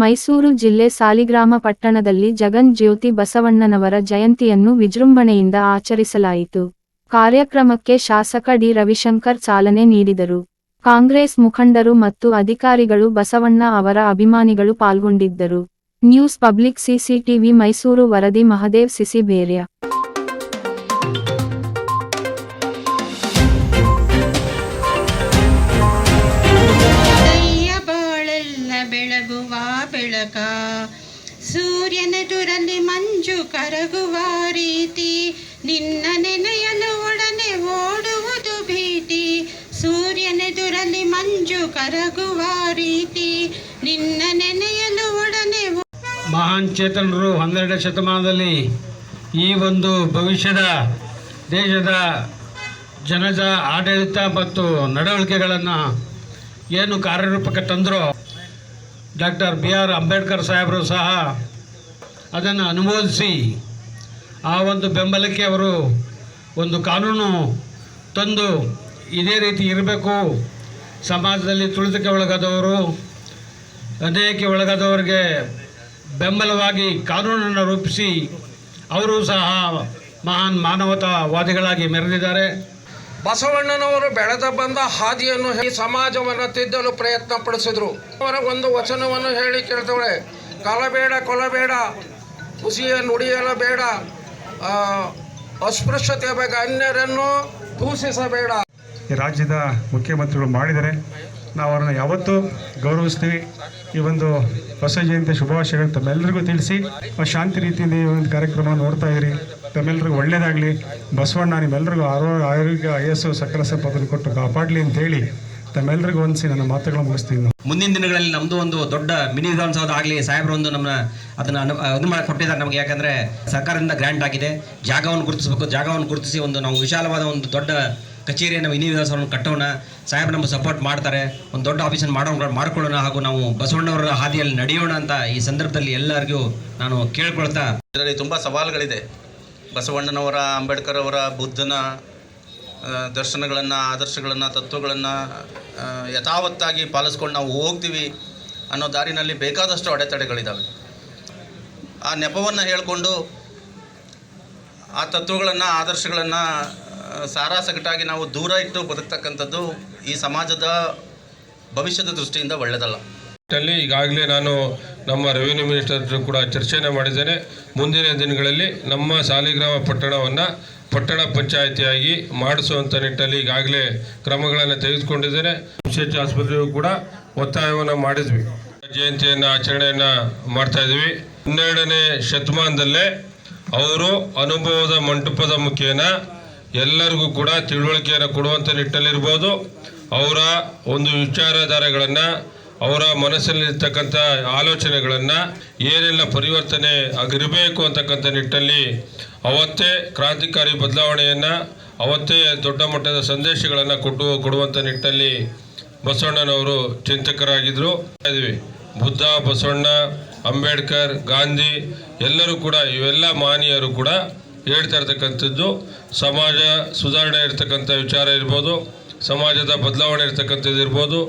ಮೈಸೂರು ಜಿಲ್ಲೆ ಸಾಲಿಗ್ರಾಮ ಪಟ್ಟಣದಲ್ಲಿ ಜಗನ್ ಜ್ಯೋತಿ ಬಸವಣ್ಣನವರ ಜಯಂತಿಯನ್ನು ವಿಜೃಂಭಣೆಯಿಂದ ಆಚರಿಸಲಾಯಿತು. ಕಾರ್ಯಕ್ರಮಕ್ಕೆ ಶಾಸಕ ಡಿ. ರವಿಶಂಕರ್ ಚಾಲನೆ ನೀಡಿದರು. ಕಾಂಗ್ರೆಸ್ ಮುಖಂಡರು ಮತ್ತು ಅಧಿಕಾರಿಗಳು ಬಸವಣ್ಣ ಅವರ ಅಭಿಮಾನಿಗಳು ಪಾಲ್ಗೊಂಡಿದ್ದರು. ನ್ಯೂಸ್ ಪಬ್ಲಿಕ್ ಸಿಸಿಟಿವಿ ಮೈಸೂರು ವರದಿ ಮಹದೇವ್ ಸಿಸಿಬೇರ್ಯ ಬೆಳಗುವ ಬೆಳಕ. ಸೂರ್ಯನೆದುರಲ್ಲಿ ಮಂಜು ಕರಗುವ ರೀತಿ, ನಿನ್ನ ನೆನೆಯಲು ಒಡನೆ ಓಡುವುದು ಭೀತಿ. ಸೂರ್ಯನೆದುರಲ್ಲಿ ಮಂಜು ಕರಗುವ ರೀತಿ, ನಿನ್ನ ನೆನೆಯಲು ಒಡನೆ ಮಹಾನ್ ಚೇತನರು ಹನ್ನೆರಡನೇ ಶತಮಾನದಲ್ಲಿ ಈ ಒಂದು ಭವಿಷ್ಯದ ದೇಶದ ಜನದ ಆಡಳಿತ ಮತ್ತು ನಡವಳಿಕೆಗಳನ್ನು ಏನು ಕಾರ್ಯರೂಪಕ್ಕೆ ತಂದರೋ ಡಾಕ್ಟರ್ ಬಿ ಆರ್ ಅಂಬೇಡ್ಕರ್ ಸಾಹೇಬರು ಸಹ ಅದನ್ನು ಅನುಮೋದಿಸಿ ಆ ಒಂದು ಬೆಂಬಲಕ್ಕೆ ಅವರು ಒಂದು ಕಾನೂನು ತಂದು ಇದೇ ರೀತಿ ಇರಬೇಕು. ಸಮಾಜದಲ್ಲಿ ತುಳಿತಕ್ಕೆ ಒಳಗಾದವರು ಅನೇಕ ಒಳಗಾದವರಿಗೆ ಬೆಂಬಲವಾಗಿ ಕಾನೂನನ್ನು ರೂಪಿಸಿ, ಅವರು ಸಹ ಮಹಾನ್ ಮಾನವತಾವಾದಿಗಳಾಗಿ ಮೆರೆದಿದ್ದಾರೆ. ಬಸವಣ್ಣನವರು ಬೆಳೆದ ಬಂದ ಹಾದಿಯನ್ನು ಈ ಸಮಾಜವನ್ನು ತಿದ್ದಲು ಪ್ರಯತ್ನ ಪಡಿಸಿದ್ರು ಅವರ ಒಂದು ವಚನವನ್ನು ಹೇಳಿ ಕೇಳ್ತವಳೆ ಕಲಬೇಡ, ಕೊಲಬೇಡ ಕುಸಿಯ ನುಡಿಯಲ ಬೇಡ ಅಸ್ಪೃಶ್ಯತೆಯ ಅಸ್ಪೃಶ್ಯತೆ ಬಗ್ಗೆ ಅನ್ಯರನ್ನು ದೂಷಿಸಬೇಡ. ರಾಜ್ಯದ ಮುಖ್ಯಮಂತ್ರಿಗಳು ಮಾಡಿದ್ದಾರೆ ನಾವು ಅವ್ರನ್ನ ಯಾವತ್ತೂ ಗೌರವಿಸ್ತೀವಿ. ಈ ಒಂದು ಹೊಸ ಜಯಂತಿ ಶುಭಾಶಯಗಳು ತಮ್ಮೆಲ್ಲರಿಗೂ ತಿಳಿಸಿ ಶಾಂತಿ ರೀತಿಯಿಂದ ಈ ಒಂದು ಕಾರ್ಯಕ್ರಮ ನೋಡ್ತಾ ಇರಿ. ತಮ್ಮೆಲ್ಲರಿಗೂ ಒಳ್ಳೆಯದಾಗಲಿ ಬಸವಣ್ಣ ನಿಮ್ಮೆಲ್ಲರಿಗೂ ಆರೋ ಆರೋಗ್ಯ, ಆಯಸ್ಸು, ಸಕಲ ಸಂಪದನ್ನು ಕೊಟ್ಟು ಕಾಪಾಡಲಿ ಅಂತ ಹೇಳಿ ತಮ್ಮೆಲ್ಲರಿಗೂ ಒಂದಿಸಿ ನನ್ನ ಮಾತುಗಳನ್ನು ಮುಗಿಸ್ತೀನಿ ಮುಂದಿನ ದಿನಗಳಲ್ಲಿ ನಮ್ಮದು ಒಂದು ದೊಡ್ಡ ಮಿನಿ ವಿಧಾನಸೌಧ ಆಗಲಿ, ಸಾಹೇಬರು ಒಂದು ನಮ್ಮನ್ನ ಅದನ್ನು ಇದು ಮಾಡಿ, ಕೊಟ್ಟಿದ್ದಾರೆ ನಮಗೆ. ಯಾಕಂದರೆ ಸರ್ಕಾರದಿಂದ ಗ್ರ್ಯಾಂಟ್ ಆಗಿದೆ. ಜಾಗವನ್ನು ಗುರುತಿಸಬೇಕು. ಜಾಗವನ್ನು ಗುರುತಿಸಿ ಒಂದು ನಾವು ವಿಶಾಲವಾದ ಒಂದು ದೊಡ್ಡ ಕಚೇರಿಯನ್ನು ವಿನಿ ವಿಧಾನಸೌಧವನ್ನು ಕಟ್ಟೋಣ ಸಾಹೇಬ್ ನಮಗೆ ಸಪೋರ್ಟ್ ಮಾಡ್ತಾರೆ, ಒಂದು ದೊಡ್ಡ ಆಫೀಸನ್ನು ಮಾಡೋಣ, ಮಾಡ್ಕೊಳ್ಳೋಣ ಹಾಗೂ ನಾವು ಬಸವಣ್ಣವರ ಹಾದಿಯಲ್ಲಿ ನಡೆಯೋಣ ಅಂತ ಈ ಸಂದರ್ಭದಲ್ಲಿ ಎಲ್ಲರಿಗೂ ನಾನು ಕೇಳ್ಕೊಳ್ತಾ ಇದರಲ್ಲಿ ತುಂಬ ಸವಾಲುಗಳಿದೆ. ಬಸವಣ್ಣನವರ ಅಂಬೇಡ್ಕರ್ ಅವರ ಬುದ್ಧನ ದರ್ಶನಗಳನ್ನು, ಆದರ್ಶಗಳನ್ನು, ತತ್ವಗಳನ್ನು ಯಥಾವತ್ತಾಗಿ ಪಾಲಿಸ್ಕೊಂಡು ನಾವು ಹೋಗ್ತೀವಿ ಅನ್ನೋ ದಾರಿನಲ್ಲಿ ಬೇಕಾದಷ್ಟು ಅಡೆತಡೆಗಳಿದ್ದಾವೆ ಆ ನೆಪವನ್ನು ಹೇಳಿಕೊಂಡು ಆ ತತ್ವಗಳನ್ನು, ಆದರ್ಶಗಳನ್ನು ಸಾರಾಸಗಟಾಗಿ ನಾವು ದೂರ ಇಟ್ಟು ಬದುಕ್ತಕ್ಕಂಥದ್ದು ಈ ಸಮಾಜದ ಭವಿಷ್ಯದ ದೃಷ್ಟಿಯಿಂದ ಒಳ್ಳೆಯದಲ್ಲ. ಅಲ್ಲಿ ಈಗಾಗಲೇ ನಾನು ನಮ್ಮ ರೆವಿನ್ಯೂ ಮಿನಿಸ್ಟರ್ ಕೂಡ ಚರ್ಚೆಯನ್ನು ಮಾಡಿದ್ದೇನೆ. ಮುಂದಿನ ದಿನಗಳಲ್ಲಿ ನಮ್ಮ ಸಾಲಿಗ್ರಾಮ ಪಟ್ಟಣವನ್ನು ಪಟ್ಟಣ ಪಂಚಾಯಿತಿಯಾಗಿ ಮಾಡಿಸುವಂಥ ನಿಟ್ಟಲ್ಲಿ ಈಗಾಗಲೇ ಕ್ರಮಗಳನ್ನು ತೆಗೆದುಕೊಂಡಿದ್ದೇನೆ. ವಿಶೇಷ ಆಸ್ಪತ್ರೆಗೂ ಕೂಡ ಒತ್ತಾಯವನ್ನು ಮಾಡಿದ್ವಿ. ಜಯಂತಿಯನ್ನು ಆಚರಣೆಯನ್ನು ಮಾಡ್ತಾ ಇದ್ವಿ. ಹನ್ನೆರಡನೇ ಶತಮಾನದಲ್ಲೇ ಅವರು ಅನುಭವದ ಮಂಟಪದ ಮುಖೇನ ಎಲ್ಲರಿಗೂ ಕೂಡ ತಿಳುವಳಿಕೆಯನ್ನು ಕೊಡುವಂಥ ನಿಟ್ಟಲ್ಲಿರ್ಬೋದು ಅವರ ಒಂದು ವಿಚಾರಧಾರೆಗಳನ್ನು, ಅವರ ಮನಸ್ಸಲ್ಲಿರ್ತಕ್ಕಂಥ ಆಲೋಚನೆಗಳನ್ನು, ಏನೆಲ್ಲ ಪರಿವರ್ತನೆ ಆಗಿರಬೇಕು ಅಂತಕ್ಕಂಥ ನಿಟ್ಟಲ್ಲಿ ಅವತ್ತೇ ಕ್ರಾಂತಿಕಾರಿ ಬದಲಾವಣೆಯನ್ನು, ಅವತ್ತೇ ದೊಡ್ಡ ಮಟ್ಟದ ಸಂದೇಶಗಳನ್ನು ಕೊಟ್ಟು ಕೊಡುವಂಥ ನಿಟ್ಟಲ್ಲಿ ಬಸವಣ್ಣನವರು ಚಿಂತಕರಾಗಿದ್ದರು ಇದ್ವಿ ಬುದ್ಧ, ಬಸವಣ್ಣ, ಅಂಬೇಡ್ಕರ್, ಗಾಂಧಿ ಎಲ್ಲರೂ ಕೂಡ, ಇವೆಲ್ಲ ಮಾನೀಯರು ಕೂಡ ಹೇಳ್ತಾ ಇರ್ತಕ್ಕಂಥದ್ದು ಸಮಾಜ ಸುಧಾರಣೆ ಇರ್ತಕ್ಕಂಥ ವಿಚಾರ ಇರ್ಬೋದು ಸಮಾಜದ ಬದಲಾವಣೆ ಇರ್ತಕ್ಕಂಥದ್ದು ಇರ್ಬೋದು.